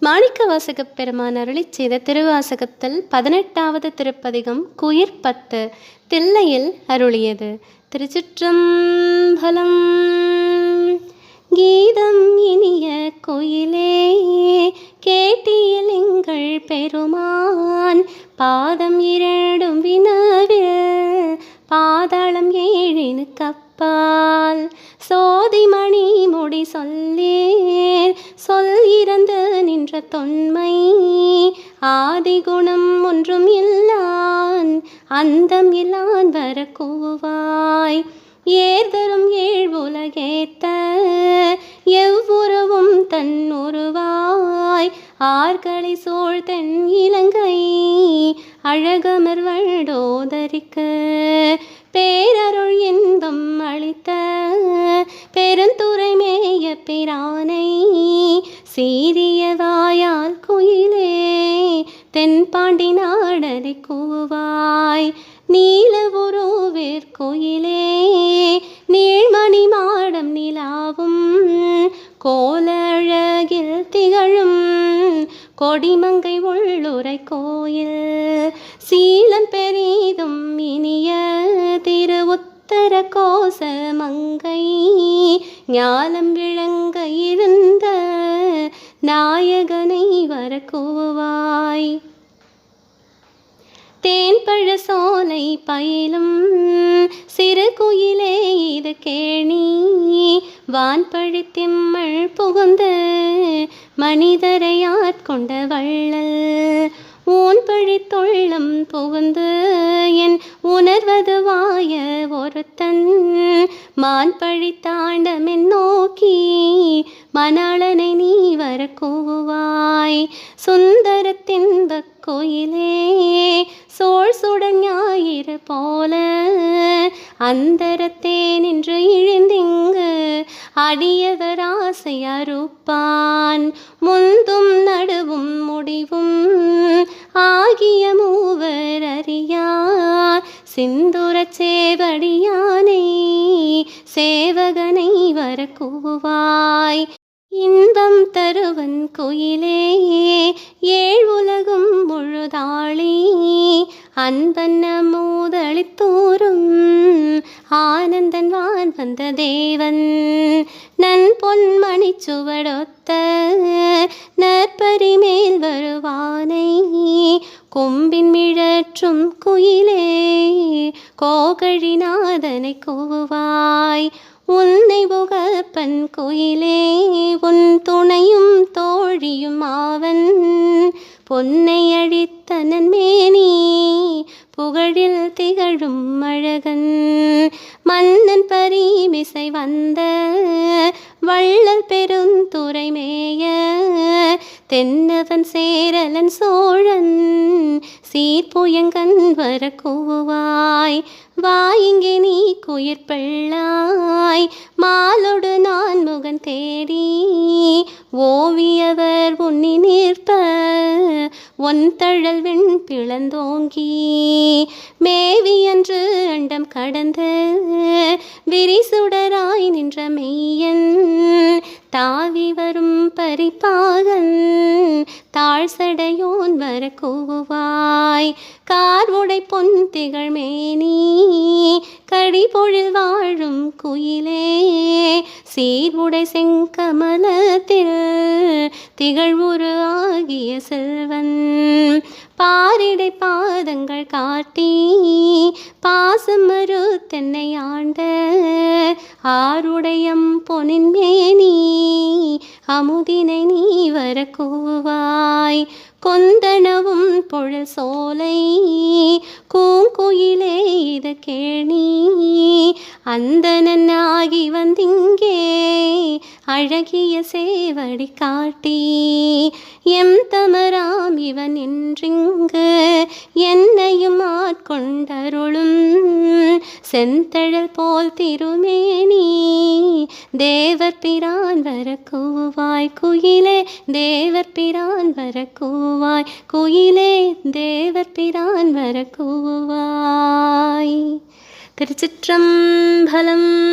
மாணிக்க வாசகப் பெருமான் அருளி செய்த திருவாசகத்தில் பதினெட்டாவது திருப்பதிகம் குயிர் பத்து தில்லையில் அருளியது. திருச்சிற்றம்பலம் கீதம் இனிய குயிலே கேட்டியில் எங்கள் பெருமான். பாதம் இரண்டும் வினவில் பாதாளம் ஏழினு கப்பால் சோதிமணி முடி சொல்ல நின்ற தொன்மை ஆதிகுணம் ஒன்றும் இல்லான் அந்தம் இல்லான் வர கூவாய் ஏர்தரும் ஏழ் உலகேத்த எவ்வுருவும் தன் உருவாய். ஆர்களை சோழ் தென் இலங்கை அழகமர் வழோதரிக்கு பேரருள் இன்பம் அளித்த பெருந்துரை மேய பிரானை சீரி கூவாய் நீல உருவேற் கோயிலே நீழ்மணி மாடம் நிலாவும். கோலழகில் திகழும் கொடிமங்கை உள்ளுரை கோயில். சீலம் பெரிதும் இனிய திரு உத்தர கோச மங்கை ஞானம் விளங்க இருந்த நாயகனை வரக்கூவாய். தேன்பழ சோலை பயிலும். சிறு குயிலே இது கேணி. வான்பழி திம்மள் புகுந்து மனிதரை ஆட்கொண்ட வள்ளல். ஊன் பழி தொள்ளம் புகுந்து என் உணர்வது வாய ஒருத்தன். மான் பழி தாண்டமென் நோக்கி மணாளனை நீ வர கூவாய். சுந்தரத்தின் கோயிலே சோழ் சுடஞாயிறு போல அந்தரத்தே நின்று இழிந்திங்கு அடியவர் ஆசை அறுப்பான். முந்தும் நடுவும் முடிவும் ஆகிய மூவர் அறியார். சிந்துரச் சேவடியானை சேவகனை வர கூவாய். இன்பம் தருவன் குயிலே ஏழ் உலகும் முழுதாளி. அன்பன்ன மூதளித்தோறும் ஆனந்தன் வான் வந்த தேவன். நன் பொன்மணி சுவடொத்த நற்பரி மேல் வருவானை. கொம்பின் மிழற்றும் குயிலே கோகழிநாதனை கூவாய் உன்னை புகப்பன் குயிலே பொன்னை அழித்தனன் மேனி புகழில் திகழும் அழகன். மன்னன் பரிமிசை வந்த வள்ளல் பெருந்துரை மேய தென்னவன் சேரலன் சோழன். சீர்புயங்கன் வர கூவாய் வாயிங்கே நீ குயிர் பிள்ளாய். மாலொடு நான் முகன் தேடி ஓவியவர் உன்னி நிற்ப ஒன் தழல் வெண் பிளந்தோங்கி மேவி என்று அண்டம் கடந்து விரிசுடராய் நின்ற மெய்யன் தாவி வரும் பரிப்பாகன் தாழ் சடையோன் வர கூவாய் கார் உடை பொன் திகழ் மேனி கடி பொழில் வாழும் குயிலே சீர்வுடை செங்கமலத்தில் திகழ்வுரு ஆகிய செல்வன். பாரிடை பாதங்கள் காட்டி பாசமரு தென்னை ஆண்ட ஆருடையம் பொனின் மேனி அமுதினை நீ வர கூவாய் கொந்தனவும் பொழல் சோலை கூங்குயிலே இத கேணி அந்தனாகி வந்திங்கே அழகிய சேவடி காட்டி எம் தமராம் இவன் என்றிங்கு என்னையும் ஆட்கொண்டருளும். செந்தழல் போல் திருமேனி தேவர் பிரான் வர கூவாய் குயிலே தேவர் பிரான் வர கூவாய் குயிலே தேவர் பிரான் வர கூவாய் திருச்சிற்றம்பலம்